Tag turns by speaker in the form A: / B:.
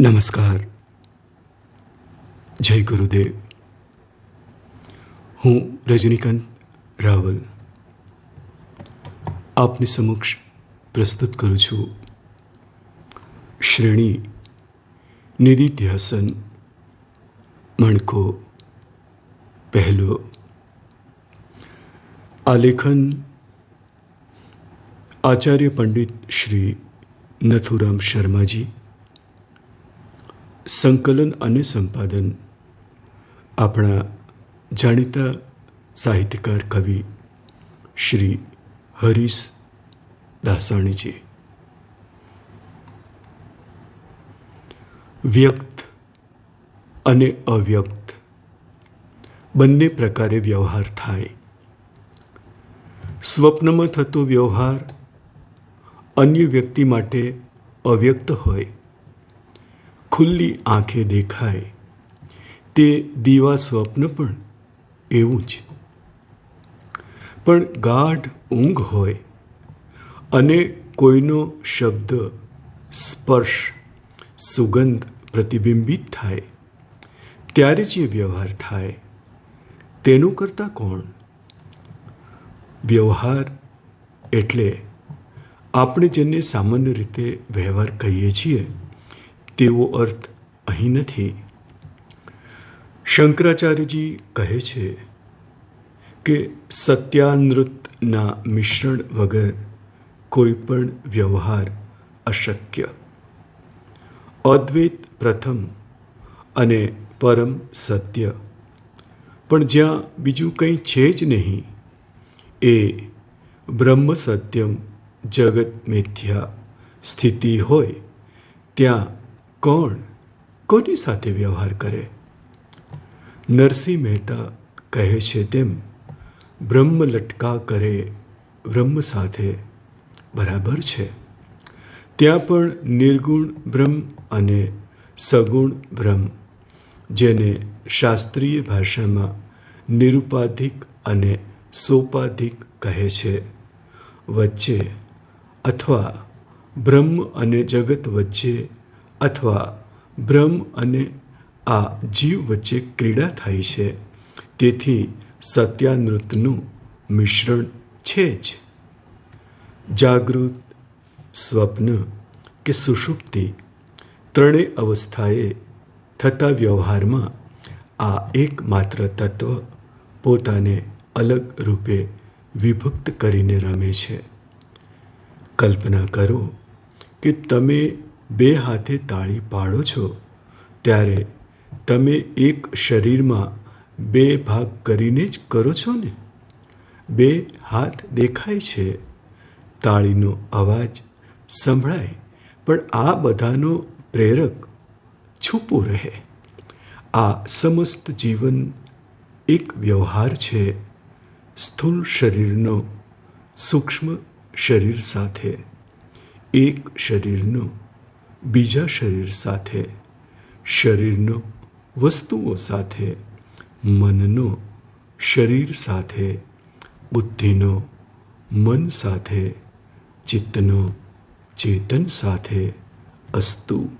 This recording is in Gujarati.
A: નમસ્કાર. જય ગુરુદેવ. હું રજનીકાંત રાવલ. આપની સમક્ષ પ્રસ્તુત કરું છું. શ્રેણી નિધિધ્યાસન, મણકો, પહેલો. આલેખન આચાર્ય પંડિત શ્રી નથુરામ શર્માજી સંકલન અને સંપાદન. આપણા જાણીતા સાહિત્યકાર કવિ શ્રી હરીશ દાસાણીજી. વ્યક્ત અને અવ્યક્ત. બંને પ્રકારે વ્યવહાર થાય. સ્વપ્નમાં થતો વ્યવહાર અન્ય વ્યક્તિ માટે અવ્યક્ત હોય. ખુલ્લી આંખે દેખાય. તે દીવા સ્વપ્ન પણ એવું જ. પણ ગાઢ ઊંઘ હોય અને કોઈનો શબ્દ, સ્પર્શ, સુગંધ પ્રતિબિંબિત થાય, ત્યારે જે વ્યવહાર થાય. તેનું કરતાં કોણ? વ્યવહાર એટલે આપણે જેને સામાન્ય રીતે વ્યવહાર કહીએ છીએ તેવો અર્થ અહીં નથી. શંકરાચાર્યજી કહે છે કે સત્યાનૃતના મિશ્રણ વગર કોઈ પણ વ્યવહાર અશક્ય. અદ્વૈત પ્રથમ અને પરમ સત્ય. પણ જ્યાં બીજું કંઈ છે જ નહીં, એ બ્રહ્મ સત્યમ જગત મિથ્યા સ્થિતિ હોય, ત્યાં કોણ કોની સાથે વ્યવહાર કરે? નરસિંહ મહેતા કહે છે તેમ, બ્રહ્મ લટકા કરે બ્રહ્મ સાથે. બરાબર છે. ત્યાં પણ નિર્ગુણ બ્રહ્મ અને સગુણ બ્રહ્મ, જેને શાસ્ત્રીય ભાષામાં નિરુપાધિક અને સોપાધિક કહે છે. વચ્ચે અથવા બ્રહ્મ અને જગત વચ્ચે અથવા બ્રહ્મ અને આ જીવ વચ્ચે ક્રીડા થાય છે. તેથી સત્યાનૃતનું મિશ્રણ છે જ. જાગૃત, સ્વપ્ન કે સુષુપ્તિ ત્રણેય અવસ્થાએ થતા વ્યવહારમાં આ એકમાત્ર તત્વ પોતાને અલગ રૂપે વિભક્ત કરીને રમે છે. કલ્પના કરો કે તમે બે હાથે તાળી પાડો છો, ત્યારે તમે એક શરીરમાં બે ભાગ કરીને જ કરો છો ને? બે હાથ દેખાય છે, તાળીનો અવાજ સંભળાય, પણ આ બધાનો પ્રેરક છૂપું રહે. આ સમસ્ત જીવન એક વ્યવહાર છે, સ્થૂળ શરીરનો સૂક્ષ્મ શરીર સાથે. એક શરીરનો બીજા શરીર સાથે, શરીરનો વસ્તુઓ સાથે, મનનો શરીર સાથે, બુદ્ધિનો મન સાથે, ચિત્તનો ચેતન સાથે અસ્તુ.